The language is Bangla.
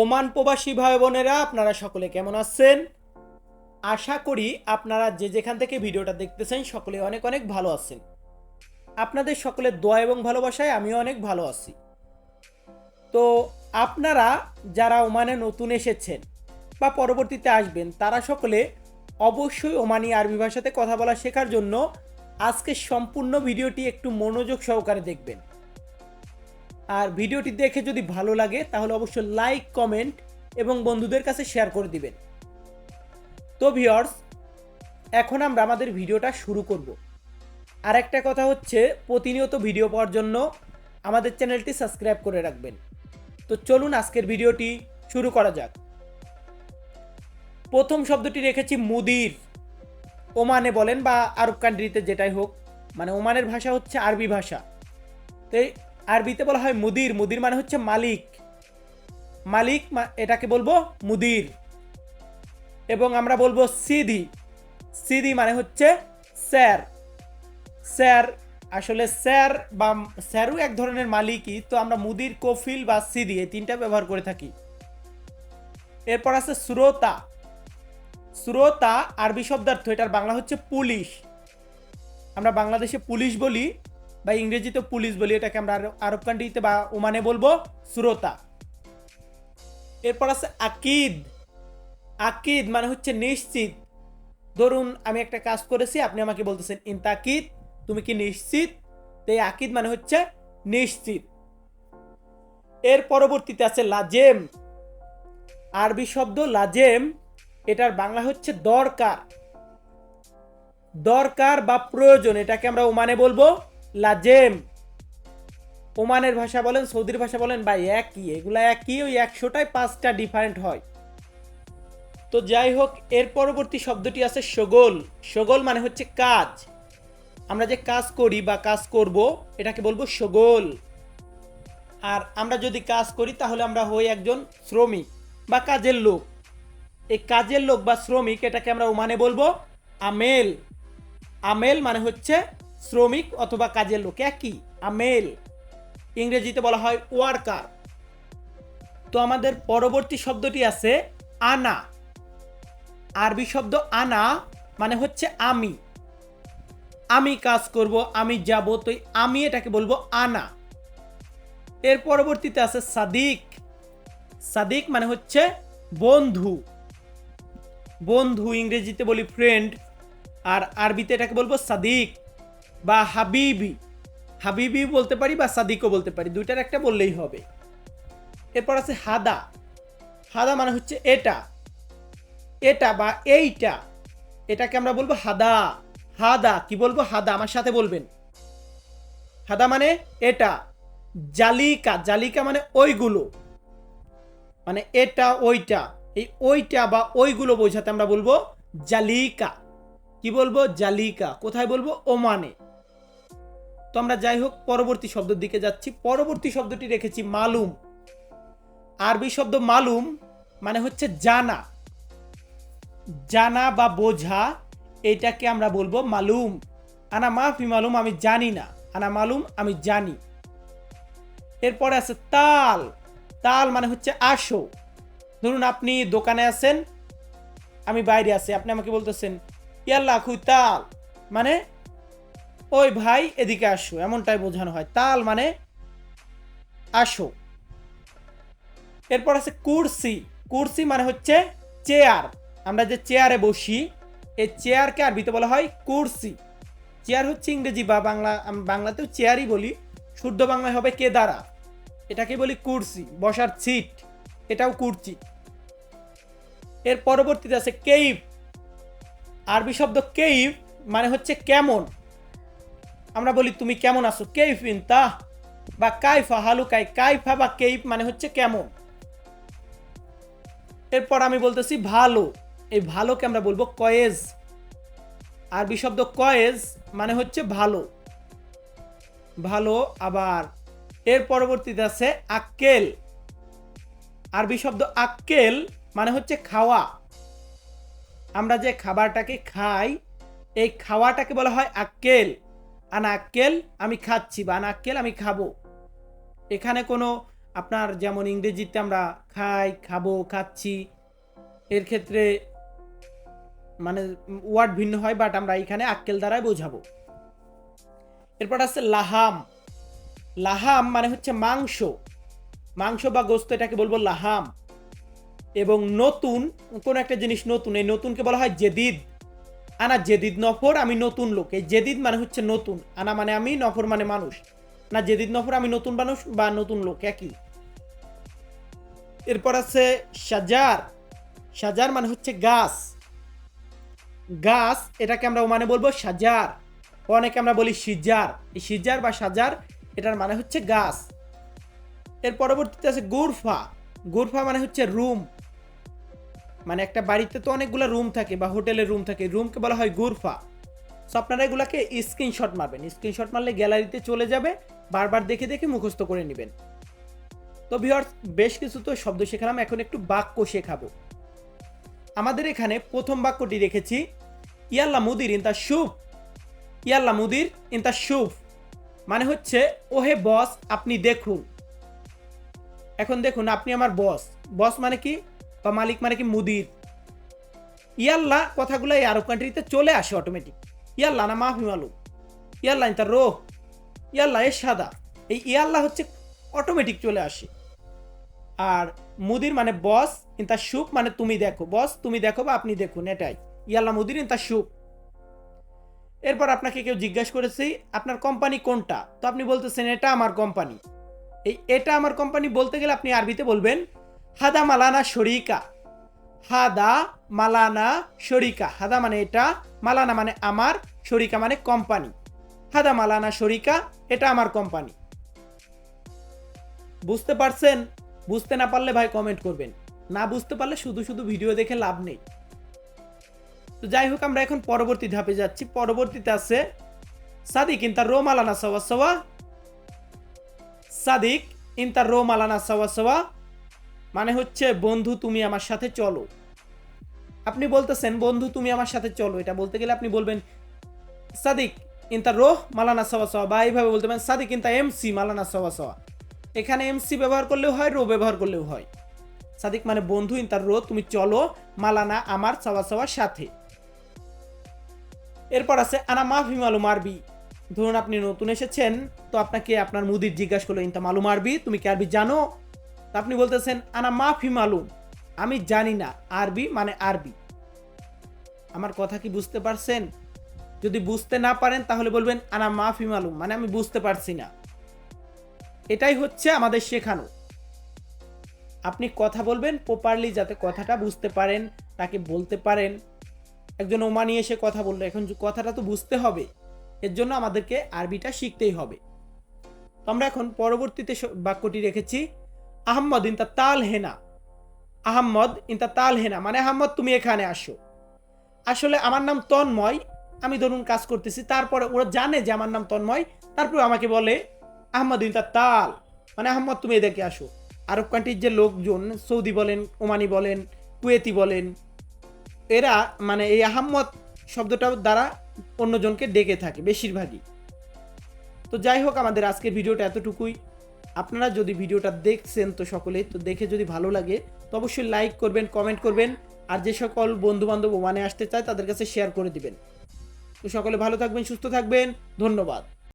ওমান প্রবাসী ভাই বোনেরা, আপনারা সকলে কেমন আছেন? আশা করি আপনারা যে যেখান থেকে ভিডিওটা দেখতেছেন সকলে অনেক অনেক ভালো আছেন। আপনাদের সকলের দোয়া এবং ভালোবাসায় আমিও অনেক ভালো আছি। তো আপনারা যারা ওমানে নতুন এসেছেন বা পরবর্তীতে আসবেন, তারা সকলে অবশ্যই ওমানি আরবি ভাষাতে কথা বলা শেখার জন্য আজকে সম্পূর্ণ ভিডিওটি একটু মনোযোগ সহকারে দেখবেন। আর ভিডিওটি দেখে যদি ভালো লাগে, তাহলে অবশ্যই লাইক, কমেন্ট এবং বন্ধুদের কাছে শেয়ার করে দিবেন। তো ভিওর্স এখন আমরা আমাদের ভিডিওটা শুরু করব। আর একটা কথা হচ্ছে, প্রতিনিয়ত ভিডিও পাওয়ার জন্য আমাদের চ্যানেলটি সাবস্ক্রাইব করে রাখবেন। তো চলুন আজকের ভিডিওটি শুরু করা যাক। প্রথম শব্দটি রেখেছি মুদির। ওমানে বলেন বা আরব কান্ট্রিতে যেটাই হোক মানে ওমানের ভাষা হচ্ছে আরবি ভাষা। তো আরবিতে বলা হয় মুদির মুদির মানে হচ্ছে মালিক। মালিক এটাকে বলব মুদির। এবং আমরা বলব সিদি। সিদি মানে হচ্ছে স্যার। স্যার, আসলে স্যার বা স্যারও এক ধরনের মালিকই, তো আমরা মুদির, কফিল বা সিদি এই তিনটা ব্যবহার করে থাকি। এরপর আছে শ্রোতা। শ্রোতা আরবি শব্দার্থ, এটার বাংলা হচ্ছে পুলিশ। আমরা বাংলাদেশে পুলিশ বলি বা ইংরেজিতে পুলিশ বলি, এটাকে আমরা আরব- কান্ট্রিতে বা ওমানে বলব শ্রোতা এরপর আছে আকিদ। আকিদ মানে হচ্ছে নিশ্চিত। ধরুন, আমি একটা কাজ করেছি, আপনি আমাকে বলতেছেন, ইন্তাকিদ, তুমি কি নিশ্চিত? তো এই আকিদ মানে হচ্ছে নিশ্চিত। এর পরবর্তীতে আছে লাজেম। আরবি শব্দ লাজেম, এটার বাংলা হচ্ছে দরকার। দরকার বা প্রয়োজন, এটাকে আমরা ওমানে বলব লাজেম ওমানের ভাষা বলেন, সৌদির ভাষা বলেন বা একই। এগুলা একই, ওই একশোটায় পাঁচটা ডিফারেন্ট হয়। তো যাই হোক, এর পরবর্তী শব্দটি আছে সগোল। সগোল মানে হচ্ছে কাজ। আমরা যে কাজ করি বা কাজ করব, এটাকে বলব সগোল। আর আমরা যদি কাজ করি, তাহলে আমরা হই একজন শ্রমিক বা কাজের লোক। এই কাজের লোক বা শ্রমিক, এটাকে আমরা ওমানে বলব আমেল। আমেল মানে হচ্ছে শ্রমিক অথবা কাজের লোক একই। আমেল ইংরেজিতে বলা হয় ওয়ার্কার তো আমাদের পরবর্তী শব্দটি আছে আনা। আরবি শব্দ আনা মানে হচ্ছে আমি। আমি কাজ করব, আমি যাব, তো আমি এটাকে বলব আনা। এর পরবর্তীতে আছে সাদিক। সাদিক মানে হচ্ছে বন্ধু। বন্ধু ইংরেজিতে বলি ফ্রেন্ড আর আরবিতে এটাকে বলব সাদিক। বা হাবিবি হাবিবি বলতে পারি বা সাদিকও বলতে পারি, দুইটার একটা বললেই হবে। এরপর আছে হাদা। হাদা মানে হচ্ছে এটা। এটা বা এইটা। এটাকে আমরা বলব হাদা। হাদা, কি বলব? হাদা, আমার সাথে বলবেন। হাদা মানে এটা। জালিকা জালিকা মানে ওইগুলো। মানে এটা, ওইটা। এই ওইটা বা ওইগুলো বোঝাতে আমরা বলব জালিকা। কি বলব? জালিকা। কোথায় বলব? ওমানে। তো আমরা যাই হোক, পরবর্তী শব্দের দিকে যাচ্ছি। পরবর্তী শব্দটি রেখেছি মালুম। আরবি শব্দ মালুম মানে হচ্ছে জানা। জানা বা বোঝা, এটাকে আমরা বলব মালুম। আনা মাফি মালুম আমি জানি না। আনা মালুম আমি জানি। এরপরে আছে তাল। তাল মানে হচ্ছে আসো। ধরুন আপনি দোকানে আছেন, আমি বাইরে আছি, আপনি আমাকে বলতেছেন, ইয়াল্লা খুই তাল। মানে ওই ভাই এদিকে আসো, এমনটাই বোঝানো হয়। তাল মানে আসো। এরপর আছে কুরসি। কুরসি মানে হচ্ছে চেয়ার। আমরা যে চেয়ারে বসি, এই চেয়ারকে আরবিতে বলা হয় কুরসি। চেয়ার হচ্ছে ইংরেজি বা বাংলা বাংলাতেও চেয়ারই বলি। শুদ্ধ বাংলায় হবে কেদারা এটাকে বলি কুরসি, বসার সিট এটাও কুরচি এর পরবর্তীতে আছে কেইভ। আরবি শব্দ কেইভ মানে হচ্ছে কেমন? আমরা বলি, তুমি কেমন আছো? কেইফ ইন তা বা, কাইফা হালুকাই? কাইফা বা, কেইফ মানে হচ্ছে কেমন। এরপর আমি বলতেছি, ভালো। এই ভালোকে আমরা বলব কয়েজ। আরবি শব্দ কয়েজ মানে হচ্ছে ভালো। ভালো আবার এর পরবর্তীতে আছে আক্কেল। আরবি শব্দ আক্কেল মানে হচ্ছে খাওয়া। আমরা যে খাবারটাকে খাই, এই খাওয়াটাকে বলা হয় আক্কেল। আনা আক্কেল আমি খাচ্ছি বা আনা আক্কেল আমি খাব। এখানে কোনো আপনার যেমন ইংরেজিতে আমরা খাই, খাব, খাচ্ছি, এর ক্ষেত্রে মানে ওয়ার্ড ভিন্ন হয় বাট আমরা এখানে আক্কেল দ্বারাই বোঝাবো। এরপর আছে লাহাম। লাহাম মানে হচ্ছে মাংস। মাংস বা গোস্ত, এটাকে বলব লাহাম। এবং নতুন, কোন একটা জিনিস নতুন, এই নতুনকে বলা হয় জেদিদ। আনা জেদিদ নফর আমি নতুন লোক। এই জেদিদ মানে হচ্ছে নতুন। আনা মানে আমি, নফর মানে মানুষ। না, জেদিদ নফর আমি নতুন মানুষ বা নতুন লোক, একই। এরপর আছে সাজার সাজার মানে হচ্ছে গাছ। গাছ, এটাকে আমরা মানে বলব সাজার অনেকে আমরা বলি সিজার এই সিজার বা সাজার এটার মানে হচ্ছে গাছ। এর পরবর্তীতে আছে গুরফা। গুরফা মানে হচ্ছে রুম। মানে একটা বাড়িতে তো অনেকগুলো রুম থাকে বা হোটেলের রুম থাকে রুমকে বলা হয় গুরফা। সো আপনারা এগুলাকে স্ক্রিনশট মারবেন। স্ক্রিনশট মারলে গ্যালারিতে চলে যাবে, বারবার দেখে দেখে মুখস্থ করে নেবেন। তো ভিউয়ার্স বেশ কিছু তো শব্দ শেখালাম, এখন একটু বাক্য শেখাবো। আমাদের এখানে প্রথম বাক্যটি রেখেছি, ইয়াল্লা মুদির ইন তা শুভ। ইয়াল্লা মুদির ইন তা শুভ। মানে হচ্ছে, ওহে বস আপনি দেখুন। এখন দেখুন, আপনি আমার বস বস মানে কি? বা মালিক মানে কি মুদির। ইয়াল্লা কথাগুলো এই আরব কান্ট্রিতে চলে আসে অটোমেটিক ইয়াল্লা না মাফি মালুম ইয়াল্লা ইন তা রো ইয়াল্লা এ সাদা এই ইয়াল্লা হচ্ছে অটোমেটিক চলে আসে। আর মুদির মানে বস ইন তার সুখ মানে তুমি দেখো। বস তুমি দেখো বা আপনি দেখুন, এটাই। ইয়াল্লা মুদির ইন তার সুখ। এরপর আপনাকে কেউ জিজ্ঞাসা করেছে, আপনার কোম্পানি কোনটা? তো আপনি বলতেছেন, এটা আমার কোম্পানি এই এটা আমার কোম্পানি বলতে গেলে আপনি আরবিতে বলবেন হাদা মালানা শরিকা। হাদা মালানা শরিকা। হাদা মানে এটা, মালানা মানে আমার, শরিকা মানে কোম্পানি হাদা মালানা শরিকা, এটা আমার কোম্পানি বুঝতে পারছেন? বুঝতে না পারলে ভাই কমেন্ট করবেন। না বুঝতে পারলে শুধু শুধু ভিডিও দেখে লাভ নেই। তো যাই হোক, আমরা এখন পরবর্তী ধাপে যাচ্ছি। পরবর্তীতে আছে সাদিক ইন তার রো মালানা সওয়া সওয়া। সাদিক ইন তার রো মালানা সওয়া সওয়া। মানে হচ্ছে, বন্ধু, তুমি আমার সাথে চলো। আপনি বলতেছেন, বন্ধু, তুমি আমার সাথে চলো। এটা বলতে গেলে আপনি বলবেন, সাদিক ইন তার রোহ মালানা সওয়া সওয়া। বা এইভাবে বলতে পারেন, সাদিক ইন তা এমসি মালানা সওয়া সওয়া। এখানে এমসি ব্যবহার করলেও হয়, রো ব্যবহার করলেও হয়। সাদিক মানে বন্ধু ইন তার রো তুমি চলো মালানা আমার সওয়া সওয়ার সাথে। এরপর আছে, আনা মাফি মালুম আরবি। ধরুন আপনি নতুন এসেছেন, তো আপনাকে আপনার মুদির জিজ্ঞাসা করল ইনতা মালুম আরবি? তুমি কি আরবি জানো? তো আপনি বলতেছেন, আনা মাফি মালুম, আমি জানি না, আরবি মানে আরবি। আমার কথা কি বুঝতে পারছেন? যদি বুঝতে না পারেন, তাহলে বলবেন, আনা মাফি মালুম মানে আমি বুঝতে পারছি না। এটাই হচ্ছে আমাদের শেখানো। আপনি কথা বলবেন প্রপারলি যাতে কথাটা বুঝতে পারেন, তাকে বলতে পারেন। একজন ওমানি এসে কথা বলল, এখন কথাটা তো বুঝতে হবে, এর জন্য আমাদেরকে আরবিটা শিখতেই হবে। আমরা এখন পরবর্তীতে বাক্যটি রেখেছি আহম্মদ ইন তা তাল হেনা। আহম্মদ ইন তা তাল হেনা। মানে আহম্মদ, তুমি এখানে আসো। আসলে আমার নাম তন্ময়, আমি ধরুন কাজ করতেছি। তারপরে ওরা জানে যে আমার নাম তন্ময়, তারপরে আমাকে বলে আহমদ ইন তা তাল। মানে আহম্মদ, তুমি এদেরকে আসো। আরব কান্ট্রির যে লোকজন, সৌদি বলেন, ওমানি বলেন, কুয়েতি বলেন, এরা মানে এই আহম্মদ শব্দটার দ্বারা অন্যজনকে ডেকে থাকে, বেশিরভাগই। তো যাই হোক, আমাদের আজকের ভিডিওটা এতটুকুই। আপনারা যদি ভিডিওটা দেখছেন তো সকলেই, তো দেখে যদি ভালো লাগে, তো অবশ্যই লাইক করবেন কমেন্ট করবেন, আর যে সকল বন্ধুবান্ধব ওমানে আসতে চায় তাদের কাছে শেয়ার করে দিবেন। তো সকলে ভালো থাকবেন, সুস্থ থাকবেন, ধন্যবাদ।